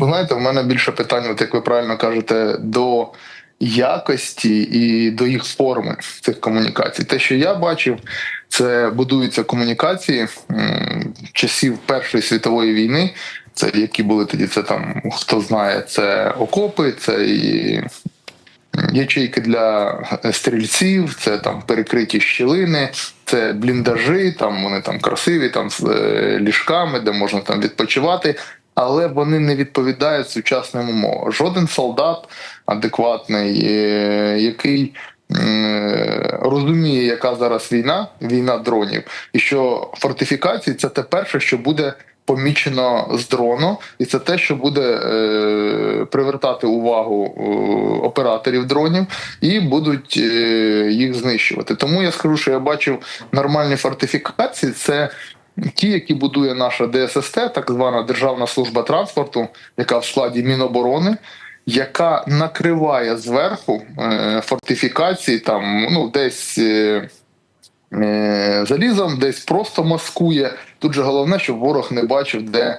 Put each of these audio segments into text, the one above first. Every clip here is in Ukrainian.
Ви знаєте, в мене більше питань, от як ви правильно кажете, до якості і до їх форми цих комунікацій. Те, що я бачив, це будуються комунікації часів Першої світової війни. Це які були тоді, це там хто знає, це окопи, це і ячейки для стрільців, це там перекриті щілини, це бліндажі, там вони там красиві, там з е, ліжками, де можна там відпочивати. Але вони не відповідають сучасним умовам. Жоден солдат адекватний, е, який е, розуміє, яка зараз війна, війна дронів, і що фортифікації це те перше, що буде помічено з дрону, і це те, що буде е, привертати увагу е, операторів дронів і будуть е, їх знищувати. Тому я скажу, що я бачив нормальні фортифікації. Це ті, які будує наша ДССТ, так звана Державна служба транспорту, яка в складі Міноборони. Яка накриває зверху е, фортифікації, там ну десь е, е, залізом, десь просто маскує. Тут же головне, щоб ворог не бачив, де е,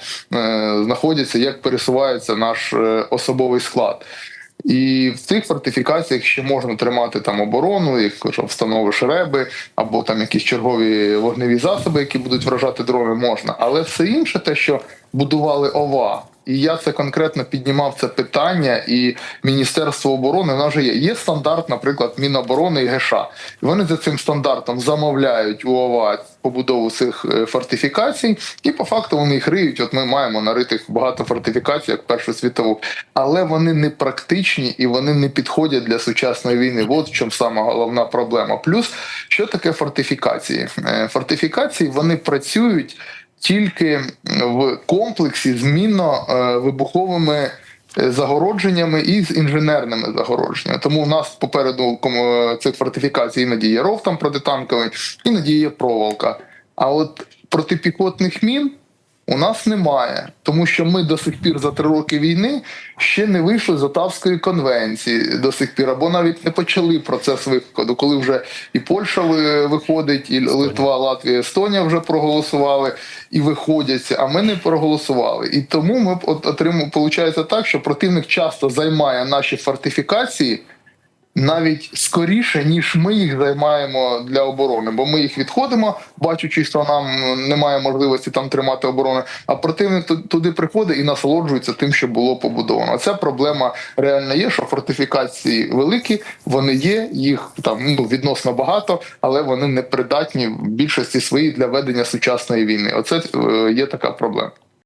знаходяться, як пересувається наш е, особовий склад. І в цих фортифікаціях ще можна тримати там оборону, якщо встановиш реби, або там якісь чергові вогневі засоби, які будуть вражати дрони, можна. Але все інше, те, що будували ОВА. І я це конкретно піднімав це питання, і Міністерство оборони воно вже є. Є стандарт, наприклад, Міноборони і ГШ. І вони за цим стандартом замовляють у ОВА побудову цих е, фортифікацій, і по факту вони їх риють. От ми маємо наритих багато фортифікацій, як Першу світову, але вони не практичні і вони не підходять для сучасної війни. От в чому сама головна проблема. Плюс що таке фортифікації? Е, Фортифікації вони працюють тільки в комплексі з мінно-вибуховими е, загородженнями і з інженерними загородженнями. Тому у нас попереду кому- цих фортифікацій іноді є ров там протитанковий, іноді є проволока. А от протипіхотних мін у нас немає, тому що ми до сих пір за три роки війни ще не вийшли з Отавської конвенції до сих пір, або навіть не почали процес виходу, коли вже і Польща ви- виходить, і Литва, Латвія, Естонія вже проголосували і виходять, а ми не проголосували. І тому ми от отримуємо, виходить так, що противник часто займає наші фортифікації навіть скоріше, ніж ми їх займаємо для оборони, бо ми їх відходимо, бачучи, що нам немає можливості там тримати оборону. А противник ту- туди приходить і насолоджується тим, що було побудовано. Ця проблема реально є, що фортифікації великі, вони є, їх там ну, відносно багато, але вони не придатні в більшості своїй для ведення сучасної війни. Оце е, є така проблема.